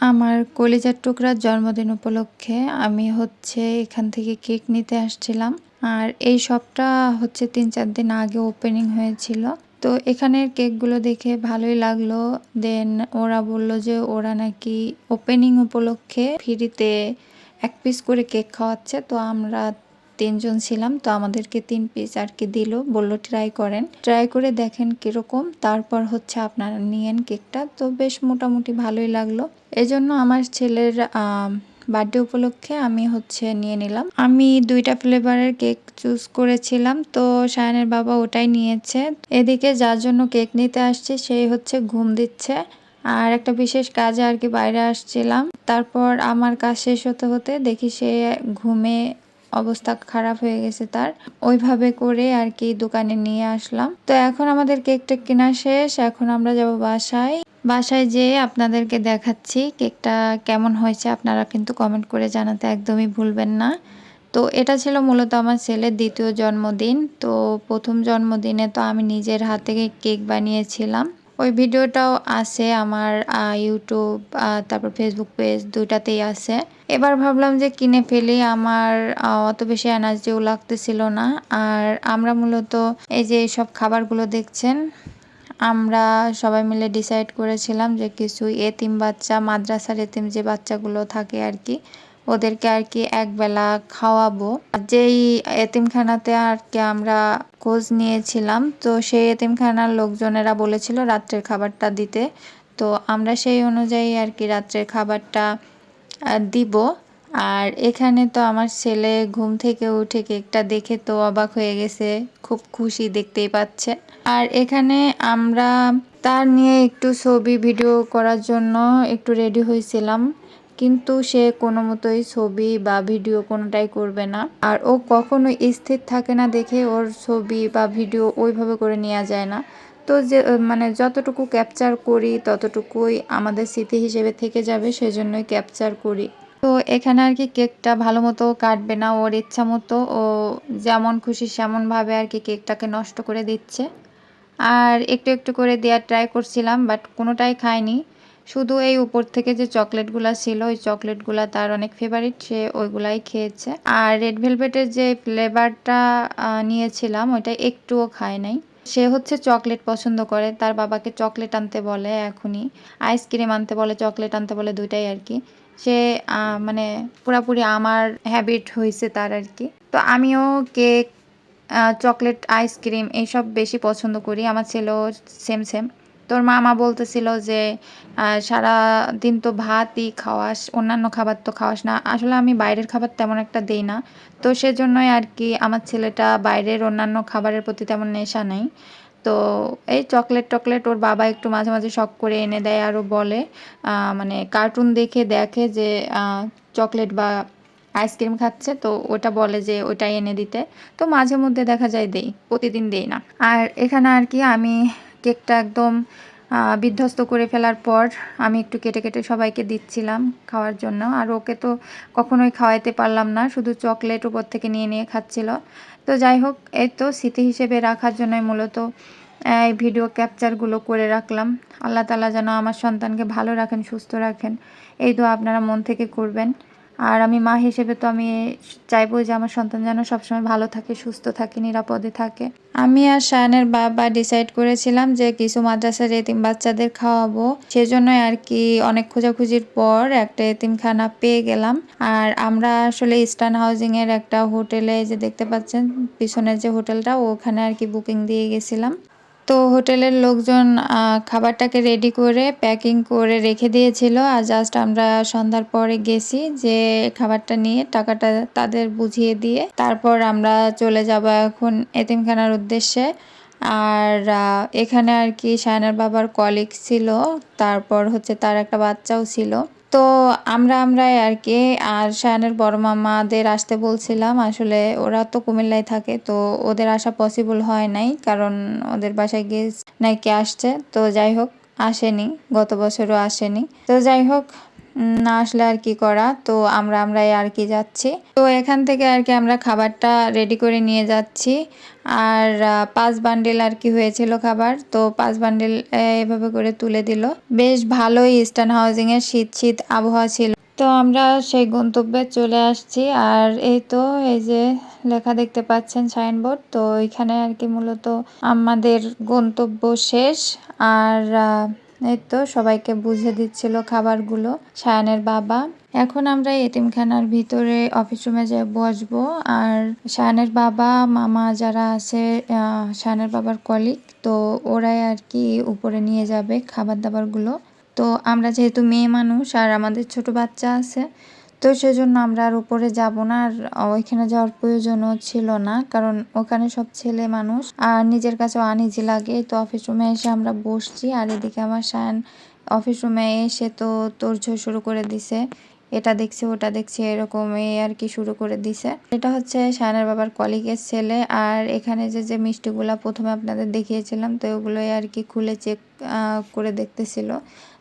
আমার কলিজার টুকরার জন্মদিন উপলক্ষে আমি হচ্ছে এখান থেকে কেক নিতে আসছিলাম। আর এই শপটা হচ্ছে তিন চার দিন আগে ওপেনিং হয়েছিল। তো এখানের কেকগুলো দেখে ভালোই লাগল। দেন ওরা বলল যে ওরা নাকি ওপেনিং উপলক্ষে ফ্রিতে এক পিস করে কেক খাওয়াচ্ছে। তো আমরা তিনজন ছিলাম, তো আমাদেরকে তিন পিস আর কি দিল, বলল ট্রাই করেন। ট্রাই করে দেখেন কীরকম, তারপর হচ্ছে আপনারা নিয়েন কেকটা, তো বেশ মোটামুটি ভালোই লাগল। এজন্য আমার ছেলের বার্থডে উপলক্ষে আমি হচ্ছে নিয়ে নিলাম। আমি দুইটা ফ্লেভারের কেক চুজ করেছিলাম, তো সায়নের বাবা ওটাই নিয়েছে। এদিকে যার জন্য কেক নিতে আসছে, সেই হচ্ছে ঘুম দিচ্ছে। আর একটা বিশেষ কাজে আর কি বাইরে আসছিলাম। তারপর আমার কাজ শেষ হতে হতে দেখি সে ঘুমে অবস্থা খারাপ হয়ে গেছে তার। ওইভাবে করে আর কি দোকানে নিয়ে আসলাম। তো এখন আমাদের কেকটা কেনা শেষ। এখন আমরা যাব বাসায়। বাসায় যেয়ে আপনাদেরকে দেখাচ্ছি কেকটা কেমন হয়েছে। আপনারা কিন্তু কমেন্ট করে জানাতে একদমই ভুলবেন না। তো এটা ছিল মূলত আমার ছেলের দ্বিতীয় জন্মদিন। তো প্রথম জন্মদিনে তো আমি নিজের হাতে কেক বানিয়েছিলাম। ওই ভিডিওটাও আছে আমার ইউটিউব তারপর ফেসবুক পেজ দুইটাতেই আছে। এবার ভাবলাম যে কিনে ফেলি, আমার অত বেশি এনার্জিও লাগতেছিল না। আর আমরা মূলত এই যে সব খাবারগুলো দেখছেন, আমরা সবাই মিলে ডিসাইড করেছিলাম যে কিছু এতিম বাচ্চা, মাদ্রাসার এতিম যে বাচ্চাগুলো থাকে আর কি ওদেরকে আর কি একবেলা খাওয়াবো। যেই এতিমখানাতে আর কি আমরা খোঁজ নিয়েছিলাম, তো সেই এতিমখানার লোকজনেরা বলেছিল রাত্রের খাবারটা দিতে। তো আমরা সেই অনুযায়ী আর কি রাত্রের খাবারটা দিব। আর এখানে তো আমার ছেলে ঘুম থেকে উঠে কেকটা দেখে তো অবাক হয়ে গেছে, খুব খুশি দেখতেই পাচ্ছে। আর এখানে আমরা তার নিয়ে একটু ছবি, ভিডিও করার জন্য একটু রেডি হয়েছিলাম। কিন্তু সে কোনো মতোই ছবি বা ভিডিও কোনোটাই করবে না। আর ও কখনো স্থির থাকে না দেখে ওর ছবি বা ভিডিও ওইভাবে করে নেওয়া যায় না। তো যে মানে যতটুকু ক্যাপচার করি, ততটুকুই আমাদের স্মৃতি হিসেবে থেকে যাবে, সেজন্যই ক্যাপচার করি। তো এখানে আর কি কেকটা ভালো মতো কাটবে না ওর ইচ্ছা মতো। ও যেমন খুশি সেমনভাবে আর কি কেকটাকে নষ্ট করে দিচ্ছে। আর একটু একটু করে দেওয়ার ট্রাই করছিলাম বাট কোনোটাই খায়নি। শুধু এই উপর থেকে যে চকলেটগুলো ছিল, ওই চকলেটগুলো তার অনেক ফেভারিট সে ওইগুলাই খেয়েছে। আর রেড ভেলভেটের যে ফ্লেভারটা নিয়েছিলাম, ওইটা একটুও খায় নাই। সে হচ্ছে চকলেট পছন্দ করে, তার বাবাকে চকলেট আনতে বলে এখনই। আইসক্রিম আনতে বলে, চকলেট আনতে বলে দুইটাই আর কি। সে মানে পুরাপুরি আমার হ্যাবিট হয়েছে তার আর কি। তো আমিও কেক চকলেট আইসক্রিম এইসব বেশি পছন্দ করি। আমার ছেলেও সেম সেম তোর মামা বলতেছিল যে সারা দিন তো ভাতই খাওয়াস, অন্যান্য খাবার তো খাওয়াস না। আসলে আমি বাইরের খাবার তেমন একটা দেই না। তো সেজন্যই আর কি আমার ছেলেটা বাইরের অন্যান্য খাবারের প্রতি তেমন নেশা নেই। তো এই চকলেট টকলেট ওর বাবা একটু মাঝে মাঝে শখ করে এনে দেয় আরও বলে মানে কার্টুন দেখে দেখে যে চকলেট বা আইসক্রিম খাচ্ছে। তো ওটা বলে যে ওটা এনে দিতে। তো মাঝে মধ্যে দেখা যায় দেই, প্রতিদিন দেই না। আর এখানে আর কি আমি কেকটা একদম বিধ্বস্ত করে ফেলার পর আমি একটু কেটে কেটে সবাইকে দিচ্ছিলাম খাওয়ার জন্য। আর ওকে তো কখনোই খাওয়াইতে পারলাম না, শুধু চকলেট উপর থেকে নিয়ে নিয়ে খাচ্ছিল। তো যাই হোক, এই তো স্মৃতি হিসেবে রাখার জন্যই মূলত এই ভিডিও ক্যাপচারগুলো করে রাখলাম। আল্লাহ তালা যেন আমার সন্তানকে ভালো রাখেন, সুস্থ রাখেন। এই তো আপনারা মন থেকে করবেন। আর আমি মা হিসেবে তো আমি চাইব যে আমার সন্তান যেন সবসময় ভালো থাকে, সুস্থ থাকে, নিরাপদে থাকে। আমি আর শায়নের বাবা ডিসাইড করেছিলাম যে কিছু মাদ্রাসার এতিম বাচ্চাদের খাওয়াবো। সেজন্যই আর কি অনেক খোঁজাখুঁজির পর একটা এতিমখানা পেয়ে গেলাম। আর আমরা আসলে ইস্টার্ন হাউজিং এর একটা হোটেলে যে দেখতে পাচ্ছেন, পিছনের যে হোটেলটা, ওখানে আর কি বুকিং দিয়ে গেছিলাম। তো হোটেলের লোকজন খাবারটাকে রেডি করে প্যাকিং করে রেখে দিয়েছিল। আর জাস্ট আমরা সন্ধ্যার পরে গেছি যে খাবারটা নিয়ে, টাকাটা তাদের বুঝিয়ে দিয়ে তারপর আমরা চলে যাব এখন এতিমখানার উদ্দেশ্যে। আর এখানে আর কি সায়নার বাবার কলিগ ছিল, তারপর হচ্ছে তার একটা বাচ্চাও ছিল। তো আমরা আমরাই আর কি। আর শায়নের বড় মামাদের আসতে বলছিলাম, আসলে ওরা তো কুমিল্লায় থাকে, তো ওদের আসা পসিবল হয় নাই, কারণ ওদের বাসায় গিয়ে নাকি আসছে। তো যাই হোক, আসেনি, গত বছরও আসেনি। তো যাই হোক না আসলে আর কি করা। তো আমরা, আমরাই আর কি যাচ্ছি। তো এখান থেকে আর কি আমরা খাবারটা রেডি করে নিয়ে যাচ্ছি। আর পাঁচ বান্ডিল আর কি হয়েছিল খাবার। তো পাঁচ বান্ডিল এভাবে করে তুলে দিল। বেশ ভালোই ইস্টার্ন হাউজিং এর শীত শীত আবহাওয়া ছিল। তো আমরা সেই গন্তব্যে চলে আসছি। আর এই তো, এই যে লেখা দেখতে পাচ্ছেন সাইনবোর্ড তো এখানে আর কি মূলত আমাদের গন্তব্য শেষ। আর এই তো সবাইকে বুঝে দিচ্ছিল খাবারগুলো। সায়ানের বাবা। এখন আমরা এতিমখানার ভিতরে অফিস রুমে যে বসবো। আর সায়ানের বাবা, মামা যারা আছে সায়নের বাবার কলিগ তো ওরাই আর কি উপরে নিয়ে যাবে খাবার দাবারগুলো তো আমরা যেহেতু মেয়ে মানুষ, আর আমাদের ছোট বাচ্চা আছে তো সেজন্য আমরা আর উপরে যাব না, আর ওইখানে যাওয়ার প্রয়োজনও ছিল না, কারণ ওখানে সব ছেলে মানুষ, আর নিজের কাছে আনিজি লাগে, তো অফিস রুমে এসে আমরা বসছি, আর এদিকে আমার শায়ান অফিস রুমে এসে তো তোড়জোড় শুরু করে দিছে। এটা দেখছে, ওটা দেখছে, এরকম এই আর কি শুরু করে দিছে। এটা হচ্ছে শায়নের বাবার কলিগের ছেলে, আর এখানে যে যে মিষ্টিগুলা প্রথমে আপনাদের দেখিয়েছিলাম, তো ওগুলোই আর কি খুলে চেক করে দেখতেছিল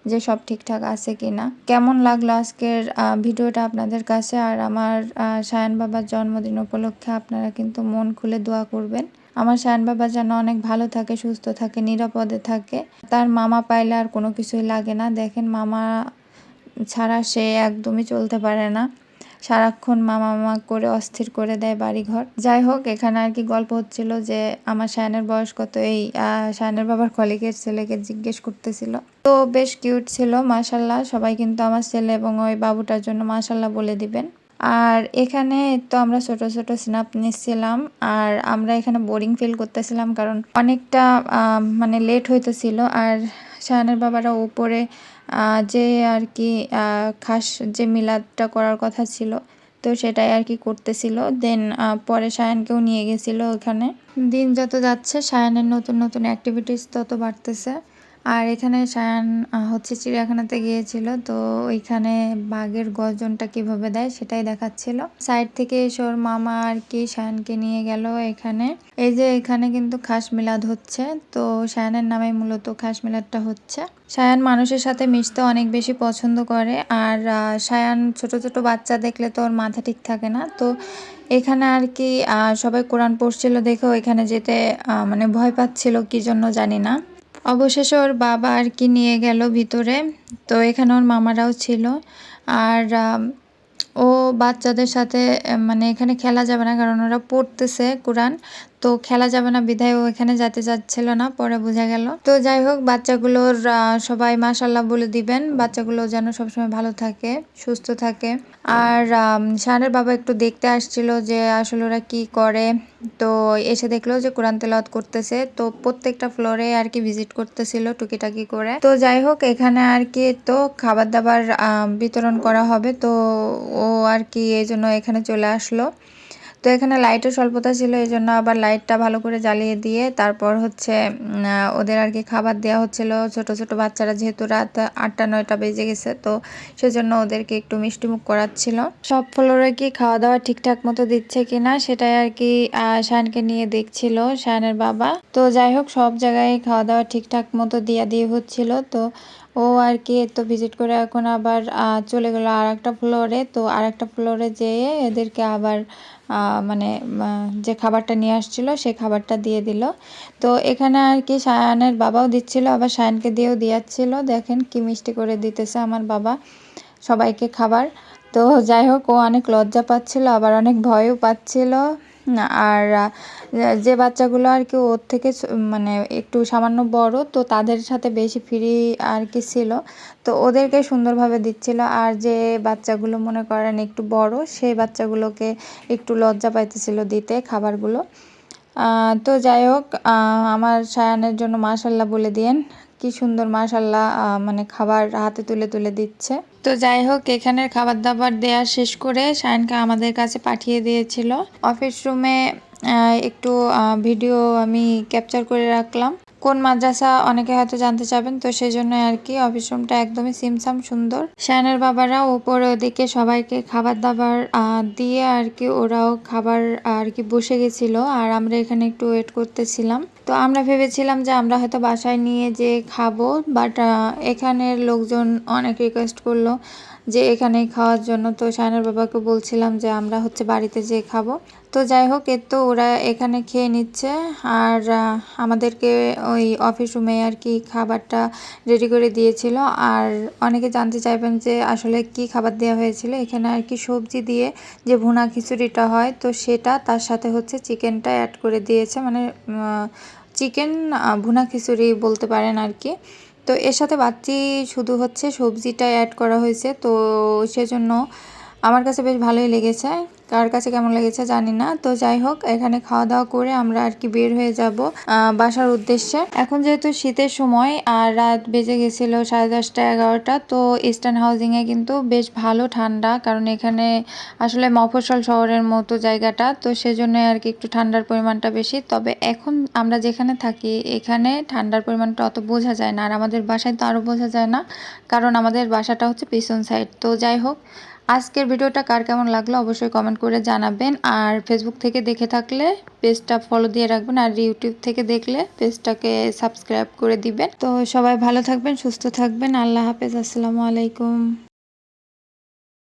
যে সব ঠিকঠাক আছে কিনা। কেমন লাগল আজকের ভিডিওটা আপনাদের কাছে? আর আমার শায়ান বাবার জন্মদিন উপলক্ষে আপনারা কিন্তু মন খুলে দোয়া করবেন। আমার শায়ান বাবা যেন অনেক ভালো থাকে, সুস্থ থাকে, নিরাপদে থাকে। তার মামা পাইলে আর কোনো কিছুই লাগে না। দেখেন মামা ছাড়া সে একদমই চলতে পারে না। সারাক্ষণ মামা মামা করে অস্থির করে দেয় বাড়িঘর। যাই হোক এখানে আর কি গল্প হচ্ছিল যে আমার শায়নের বয়স কত এই শায়নের বাবার কলিগের ছেলেকে জিজ্ঞেস করতেছিল। তো বেশ কিউট ছিল মাশাল্লাহ। সবাই কিন্তু আমার ছেলে এবং ওই বাবুটার জন্য মাশাল্লাহ বলে দিবেন। আর এখানে তো আমরা ছোট ছোট স্ন্যাপ নিচ্ছিলাম আর আমরা এখানে বোরিং ফিল করতেছিলাম কারণ অনেকটা মানে লেট হইতেছিল। আর শাহানের বাবারা উপরে আহ, যে আর কি খাস যে মিলাদটা করার কথা ছিল, তো সেটাই আর কি করতেছিল। দেন পরে সায়ানকেও নিয়ে গেছিল ওখানে। দিন যত যাচ্ছে, সায়ানের নতুন নতুন অ্যাক্টিভিটিস তত বাড়তেছে। আর এখানে সায়ান হচ্ছে চিড়িয়াখানাতে গিয়েছিল, তো ওইখানে বাঘের গর্জনটা কীভাবে দেয় সেটাই দেখাচ্ছিল। সাইড থেকে এসে ওর মামা আর কি সায়ানকে নিয়ে গেল এখানে। এই যে এখানে কিন্তু খাস মিলাদ হচ্ছে, তো সায়ানের নামে মূলত খাস মিলাদটা হচ্ছে। সায়ান মানুষের সাথে মিশতে অনেক বেশি পছন্দ করে, আর সায়ান ছোট ছোট বাচ্চা দেখলে তো ওর মাথা ঠিক থাকে না। তো এখানে আর কি সবাই কোরআন পড়ছিল দেখে ওইখানে যেতে মানে ভয় পাচ্ছিল, কি জন্য জানি না। অবশেষে ওর বাবা আর কি নিয়ে গেল ভিতরে। তো এখানে ওর মামারাও ছিল। আর ও বাচ্চাদের সাথে মানে এখানে খেলা যাবে না কারণ ওরা পড়তেছে কোরআন। তো খেলা যাবে না বিধায় ও এখানে যেতে চাচ্ছিল না, পরে বোঝা গেল। তো যাই হোক, বাচ্চাগুলোর সবাই মাশাল্লাহ বলে দিবেন, বাচ্চাগুলো যেন সবসময় ভালো থাকে, সুস্থ থাকে। আর শাহানের বাবা একটু দেখতে আসছিল যে আসলে ওরা কি করে। তো এসে দেখল যে কোরআন তেলাওয়াত করতেছে, তো প্রত্যেকটা ফ্লোরে আর কি ভিজিট করতেছিল টুকিটাকি করে। তো যাই হোক, এখানে আর কি তো খাবার দাবার বিতরণ করা হবে, তো ও আর কি এই জন্য এখানে চলে আসলো। তো এখানে লাইটের স্বল্পতা ছিল, এই জন্য আবার লাইটটা ভালো করে জ্বালিয়ে দিয়ে তারপর হচ্ছে ওদের আর কি খাবার দেওয়া হচ্ছিল। ছোট ছোট বাচ্চারা যেহেতু রাত আটটা, নয়টা বেজে গেছে, তো সেজন্য ওদেরকে একটু মিষ্টিমুখ করাচ্ছিল। সব ফ্লোরে কি খাওয়া দাওয়া ঠিকঠাক মতো দিচ্ছে কিনা সেটাই আর কি শায়ানকে নিয়ে দেখছিল, শায়নের বাবা। তো যাই হোক, সব জায়গায় খাওয়া দাওয়া ঠিকঠাক মতো দিয়া দিয়ে হচ্ছিল, তো ও আর কি তো ভিজিট করে এখন আবার চলে গেলো আর একটা ফ্লোরে। তো আর একটা ফ্লোরে যেয়ে এদেরকে আবার মানে যে খাবারটা নিয়ে আসছিল সেই খাবারটা দিয়ে দিল। তো এখানে আর কি সায়ানের বাবাও দিচ্ছিল, আবার সায়ানকে দিয়েও দিয়াচ্ছিল। দেখেন কি মিষ্টি করে দিতেছে আমার বাবা সবাইকে খাবার। তো যাই হোক, ও অনেক লজ্জা পাচ্ছিল, আবার অনেক ভয়ও পাচ্ছিল। আর যে বাচ্চাগুলো আর কি ওর থেকে মানে একটু সামান্য বড়, তো তাদের সাথে বেশি ফ্রি আর কি ছিল। তো ওদেরকে সুন্দরভাবে দিচ্ছিল। আর যে বাচ্চাগুলো মনে করেন একটু বড়, সেই বাচ্চাগুলোকে একটু লজ্জা পাইতেছিল দিতে খাবারগুলো। তো যাই হোক আমার সায়ানের জন্য মাশাল্লাহ বলে দিয়েন। কি সুন্দর মাশাল্লাহ মানে খাবার হাতে তুলে তুলে দিচ্ছে। তো যাই হোক, এখানের খাবার দাবার দেওয়া শেষ করে সায়নকে আমাদের কাছে পাঠিয়ে দিয়েছিল। অফিস রুমে একটু ভিডিও আমি ক্যাপচার করে রাখলাম। কোন মাদ্রাসা অনেকে হয়তো জানতে চাবেন, তো সেই জন্য আর কি অফিস রুমটা একদমই সিমসাম সুন্দর। শায়নের বাবারা উপরে ওদিকে সবাইকে খাবার দাবার দিয়ে আর কি ওরাও খাবার আর কি বসে গেছিল আর আমরা এখানে একটু ওয়েট করতেছিলাম। তো আমরা ভেবেছিলাম যে আমরা হয়তো বাসায় নিয়ে যে খাব বাট এখানের লোকজন অনেক রিকোয়েস্ট করল। যে এখানে খাওয়ার জন্য। তো শায়নের বাবাকে বলছিলাম যে আমরা হচ্ছে বাড়িতে যেয়ে খাব। তো যাই হোক, এর তো ওরা এখানে খেয়ে নিচ্ছে। আর আমাদেরকে ওই অফিস রুমে আর কি খাবারটা রেডি করে দিয়েছিল। আর অনেকে জানতে চাইবেন যে আসলে কি খাবার দেওয়া হয়েছিল। এখানে আর কি সবজি দিয়ে যে ভুনা খিচুড়িটা হয়, তো সেটা তার সাথে হচ্ছে চিকেনটা অ্যাড করে দিয়েছে। মানে চিকেন ভুনা খিচুড়ি বলতে পারেন আর কি। তো এর সাথে বাচ্চি শুধু হচ্ছে সবজিটা অ্যাড করা হয়েছে তো সেজন্য আমার কাছে বেশ ভালোই লেগেছে। কার কাছে কেমন লেগেছে জানি না। তো যাই হোক, এখানে খাওয়া দাওয়া করে আমরা আর কি বের হয়ে যাব বাসার উদ্দেশ্যে। এখন যেহেতু শীতের সময় আর রাত বেজে গেছিল সাড়ে দশটা, এগারোটা, তো ইস্টার্ন হাউজিং এ কিন্তু বেশ ভালো ঠান্ডা। কারণ এখানে আসলে মফস্বল শহরের মতো জায়গাটা, তো সেজন্য আর কি একটু ঠান্ডার পরিমাণটা বেশি। তবে এখন আমরা যেখানে থাকি, এখানে ঠান্ডার পরিমাণটা অত বোঝা যায় না। আর আমাদের বাসায় তো আরও বোঝা যায় না, কারণ আমাদের বাসাটা হচ্ছে পিছন সাইড তো যাই হোক আজকের ভিডিওটা কার কেমন লাগল অবশ্যই কমেন্ট করে জানাবেন। আর ফেসবুক থেকে দেখে থাকলে পেজটা ফলো দিয়ে রাখবেন আর ইউটিউব থেকে দেখলে পেজটাকে সাবস্ক্রাইব করে দিবেন। তো সবাই ভালো থাকবেন, সুস্থ থাকবেন। আল্লাহ হাফেজ, আসসালামু আলাইকুম।